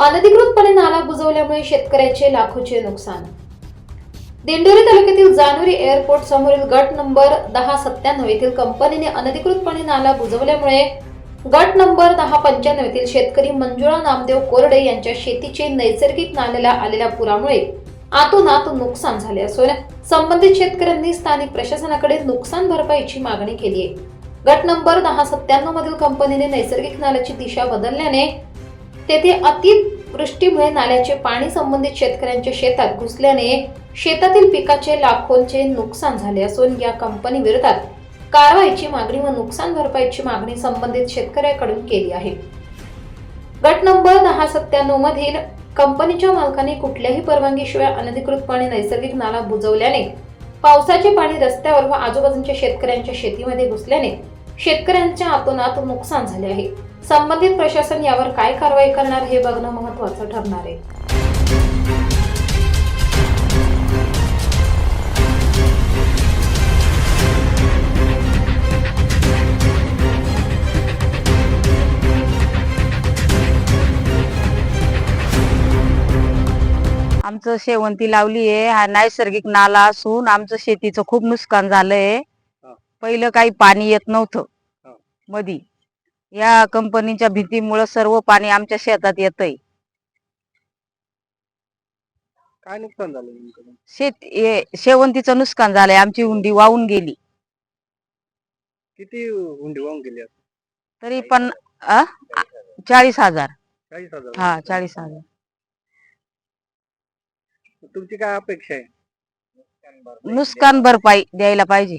अनधिकृतपणे नाला बुजवल्यामुळे शेतकऱ्याचे लाखोचे नुकसान. दिंडोरी तालुक्यातील जानोरी एअरपोर्ट समोरील गट नंबर दहा सत्त्याण्णव येथील कंपनीने अनधिकृतपणे नाला बुजवल्यामुळे गट नंबर दहा पंच्याण्णव येथील शेतकरी मंजुळा नामदेव कोरडे यांच्या शेतीचे नैसर्गिक नाल्याला आलेल्या पुरामुळे आतोनात नुकसान झाले असून संबंधित शेतकऱ्यांनी स्थानिक प्रशासनाकडे नुकसान भरपाईची मागणी केली आहे गट नंबर दहा सत्त्याण्णव मधील कंपनीने नैसर्गिक नाल्याची दिशा बदलल्याने तेथे अतिवृष्टीमुळे नाल्याचे पाणी संबंधित शेतकऱ्यांच्या शेतात घुसल्याने शेतातील पिकाचे लाखोंचे नुकसान झाले असून या कंपनी विरोधात कारवाईची मागणी व नुकसान भरपाईची मागणी संबंधित शेतकऱ्याकडून केली आहे. गट नंबर दहा सत्त्याण्णव मधील कंपनीच्या मालकाने कुठल्याही परवानगीशिवाय अनधिकृतपणे नैसर्गिक नाला बुजवल्याने पावसाचे पाणी रस्त्यावर व आजूबाजूच्या शेतकऱ्यांच्या शेतीमध्ये घुसल्याने शेतकऱ्यांच्या आतोनात नुकसान झाले आहे. संबंधित प्रशासन यावर काय कारवाई करणार हे बघणं महत्वाचं ठरणार आहे. आमचं शेवंती लावली आहे हा नैसर्गिक नाला असून आमचं शेतीचं खूप नुकसान झालंय. पहिलं काही पाणी येत नव्हतं. मधी. या कंपनीच्या भीतीमुळे सर्व पाणी आमच्या शेतात येतंय. काय नुकसान झालं नेमकं शेत हे- शेवंतीचं नुकसान झालंय. आमची उंडी वाहून गेली. किती हुंडी वाहून गेली आता? तरी पण आ? चाळीस हजार. चाळीस हजार. हा चाळीस हजार. तुमची काय अपेक्षा आहे? नुकसान भरपाई द्यायला पाहिजे.